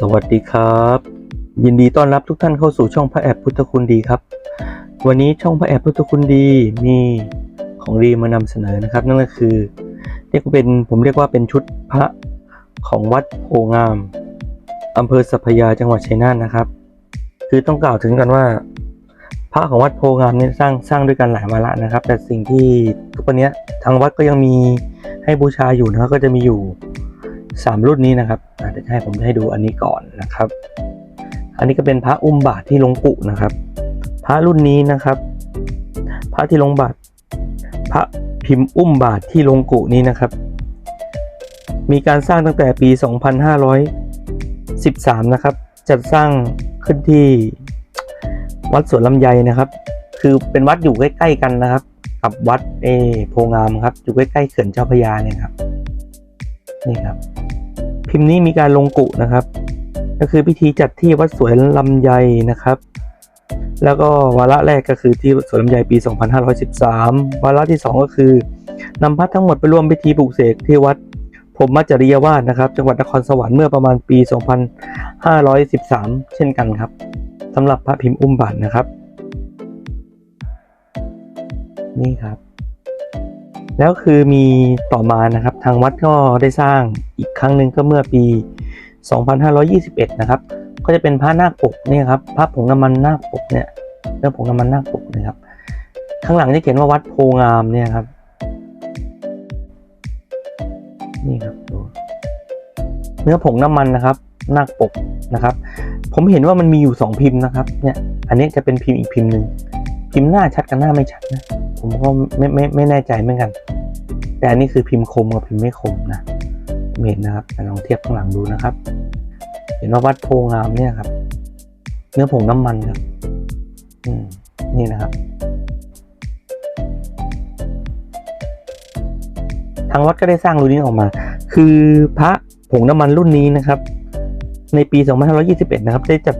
สวัสดีครับ ยินดีต้อนรับทุกท่านเข้าสู่ช่องพระแอบพุทธคุณดีครับ วันนี้ช่องพระแอบพุทธคุณดีมีของดีมานำเสนอนะครับ นั่นก็คือเรียกว่าเป็นผมเรียกว่าเป็นชุดพระของวัดโพงามอำเภอสัพยาจังหวัดชัยนาทนะครับ คือต้องกล่าวถึงกันว่า พระของวัดโพงามเนี่ยสร้างสร้างด้วยกันหลายวาระนะครับ แต่สิ่งที่ทุกวันนี้ทางวัดก็ยังมีให้บูชาอยู่นะครับก็จะมีอยู่ สามรุ่นนี้นะครับอะเดี๋ยวให้ผมให้ดูอันนี้ก่อนนะครับ อันนี้ก็เป็นพระอุ้มบาทที่ลงกุนะครับ พระรุ่นนี้นะครับ พระที่ลงบาทพระพิมพ์อุ้มบาทที่ลงกุนี้นะครับ มีการสร้างตั้งแต่ปี 2513 นะครับ จัดสร้างขึ้นที่วัดสวนลำไยนะครับ คือเป็นวัดอยู่ใกล้ ๆ กันนะครับ กับวัดเออโพงามครับ อยู่ใกล้ๆเขื่อนเจ้าพระยาเนี่ยครับ นี่ครับ พิมพ์นี้มีการลงกุนะครับ ก็คือพิธีจัดที่วัดสวนลำไยนะครับ แล้วก็วาระแรกก็คือที่สวนลำไยปี 2513 วาระที่ 2 ก็คือนำพระทั้งหมดไปร่วมพิธีปลูกเสกที่วัดพรหมจริยวาสนะครับ จังหวัดนครสวรรค์เมื่อประมาณปี 2513 เช่นกันครับสำหรับพระพิมพ์อุ้มบาทนะครับ นี่ครับ แล้วคือมีต่อมานะครับทางวัดก็ได้สร้างอีกครั้งหนึ่งก็เมื่อปี 2521 นะครับ ก็จะเป็นพระนาคปกเนี่ยครับพระผงน้ำมันนาคปกเนี่ยเรื่องผงน้ำมันนาคปกนะครับ ข้างหลังจะเขียนว่าวัดโพงามเนี่ยครับนี่ครับดูเนื้อผงน้ำมันนะครับนาคปกนะครับ ผมเห็นว่ามันมีอยู่สองพิมพ์นะครับเนี่ยอันนี้จะเป็นพิมพ์อีกพิมพ์หนึ่งพิมพ์หน้าชัดกับหน้าไม่ชัดนะ ผมก็ไม่ไม่ไม่แน่ใจเหมือนกัน แต่อันนี้คือพิมพ์คมกับพิมพ์ไม่คมนะผมเห็นนะครับลองเทียบข้างหลังดูนะครับ เห็นว่าวัดโพงามเนี่ยครับ เนื้อผงน้ำมันครับอืมนี่นะครับ ทางวัดก็ได้สร้างรุ่นนี้ออกมา คือพระผงน้ำมันรุ่นนี้นะครับ ในปี 2521 นะครับ ได้จัด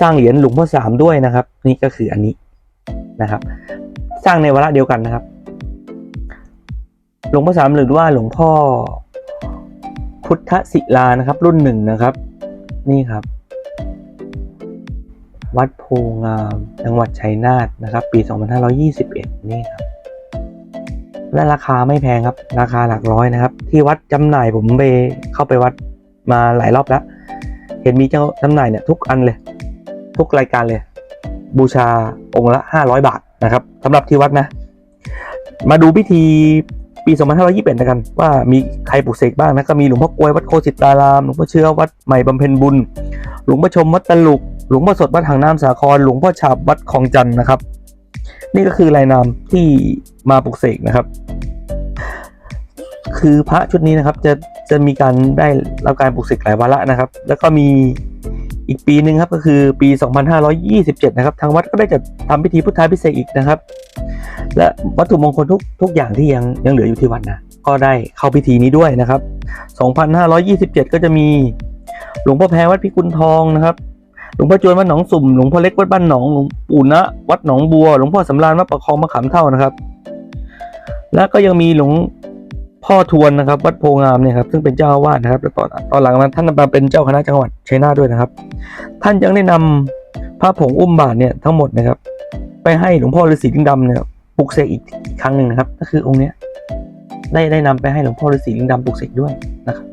สร้างเหรียญหลวงพ่อสามด้วยนะครับ นี่ก็คืออันนี้นะครับ สร้างในวาระเดียวกันนะครับ หลวงพ่อสามหรือว่าหลวงพ่อพุทธศิลานะครับ รุ่นหนึ่งนะครับ นี่ครับ วัดโพงามจังหวัดชัยนาทนะครับ ปี 2521 นี่ครับ และราคาไม่แพงครับ ราคาหลักร้อยนะครับ ที่วัดจำหน่ายผมไปเข้าไปวัดมาหลายรอบแล้ว เห็นมีเจ้าจำหน่ายเนี่ยทุกอันเลย ทุกรายการเลย บูชาองค์ละ 500 บาท นะครับสำหรับที่วัดนะ มาดูพิธีปี2521นะกัน ว่ามีใครปลูกเสกบ้างนะก็มีหลวงพ่อกลวยวัดโคสิตารามหลวงพ่อเชื้อวัดใหม่บำเพ็ญบุญ หลวงพ่อชมวัดตลุก หลวงพ่อสดวัดหางน้ำสาคร หลวงพ่อฉาบวัดคลองจันทร์นะครับ นี่ก็คือรายนามที่มาปลูกเสกนะครับ คือพระชุดนี้นะครับจะจะมีการได้รับการปลูกเสกหลายวาระนะครับ แล้วก็มี อีกปีหนึ่งครับก็คือปี 2527 นะครับ ทางวัดก็ได้จัดทำพิธีพุทธาพิเศษอีกนะครับ และวัตถุมงคลทุกทุกอย่างที่ยังยังเหลืออยู่ที่วัดนะก็ได้เข้าพิธีนี้ด้วยนะครับ 2527 ก็จะมีหลวงพ่อแพรวัดพิกุลทองนะครับหลวงพ่อจวนวัดหนองสุ่มหลวงพ่อเล็กวัดบ้านหนองหลวงปู่ณวัดหนองบัวหลวงพ่อสำราญวัดประคองมะขามเท่านะครับ แล้วก็ยังมีหลวง พ่อทวนนะครับ วัดโพงามเนี่ยครับซึ่งเป็นเจ้าอาวาสนะครับแล้วตอนตอนหลังนั้นท่านมาเป็นเจ้าคณะจังหวัดชัยนาทด้วยนะครับ ท่านยังได้นำพระผงอุ้มบาทเนี่ยทั้งหมดนะครับ ไปให้หลวงพ่อฤาษีลิงดำเนี่ยปลุกเสกอีกครั้งหนึ่งนะครับ ก็คือองค์เนี้ยได้ได้นำไปให้หลวงพ่อฤาษีลิงดำปลุกเสกด้วยนะครับ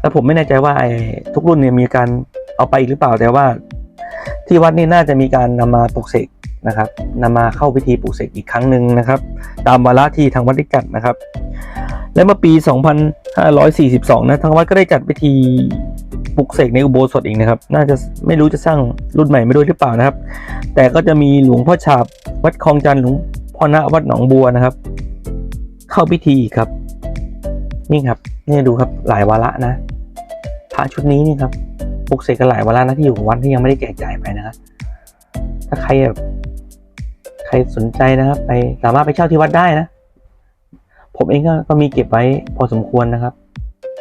แล้วผมไม่แน่ใจว่าไอ้ทุกรุ่นเนี่ยมีการเอาไปหรือเปล่าแต่ว่า ที่วัดนี่น่าจะมีการนำมาปลุกเสกนะครับนำมาเข้าพิธีปลุกเสกอีกครั้งหนึ่งนะครับ ตามวาระที่ทางวัดได้จัดนะครับ และเมื่อปี 2542 นะทางวัดก็ได้จัดพิธีปลุกเสกในอุโบสถอีกนะครับ น่าจะไม่รู้จะสร้างรุ่นใหม่ไม่ด้วยหรือเปล่านะครับ แต่ก็จะมีหลวงพ่อฉาบวัดคลองจันทร์หลวงพ่อณวัดหนองบัวนะครับ เข้าพิธีอีกครับ นี่ครับนี่ดูครับหลายวาระนะพระชุดนี้นี่ครับ ปลุกเสกกันหลายวาระนะที่อยู่ของวัดที่ยังไม่ได้แจกจ่ายไปนะครับถ้าใครแบบใครสนใจนะครับ ไปสามารถไปเช่าที่วัดได้นะ ผมเองก็ก็มีเก็บไว้พอสมควรนะครับ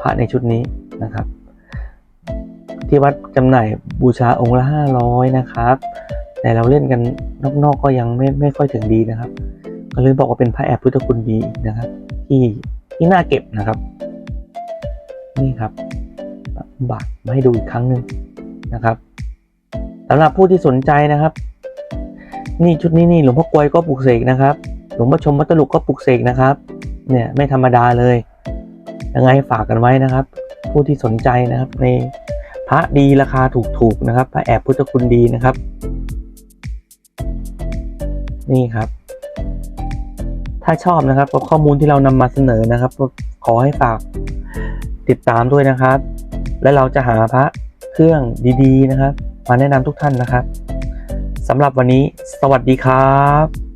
พระในชุดนี้นะครับ ที่วัดจำหน่ายบูชาองค์ละห้าร้อยนะครับ แต่เราเล่นกันนอกๆก็ยังไม่ไม่ค่อยถึงดีนะครับก็เลยบอกว่าเป็นพระแอบพุทธคุณดีนะครับ ที่ที่น่าเก็บนะครับ นี่ครับ บาทมาให้ดูอีกครั้งหนึ่งนะครับสำหรับผู้ที่สนใจนะครับ นี่ชุดนี้นี่หลวงพ่อกลวยก็ปลุกเสกนะครับ หลวงพ่อชมวัตลุกก็ปลุกเสกนะครับ เนี่ยไม่ธรรมดาเลยยังไงฝากกันไว้นะครับ ผู้ที่สนใจนะครับในพระดีราคาถูกๆนะครับ พระแอบพุทธคุณดีนะครับ นี่ครับ ถ้าชอบนะครับกับข้อมูลที่เรานำมาเสนอนะครับ ขอให้ฝากติดตามด้วยนะครับ และเราจะหาพระเครื่องดีๆนะครับ มาแนะนำทุกท่านนะครับสำหรับวันนี้ สวัสดีครับ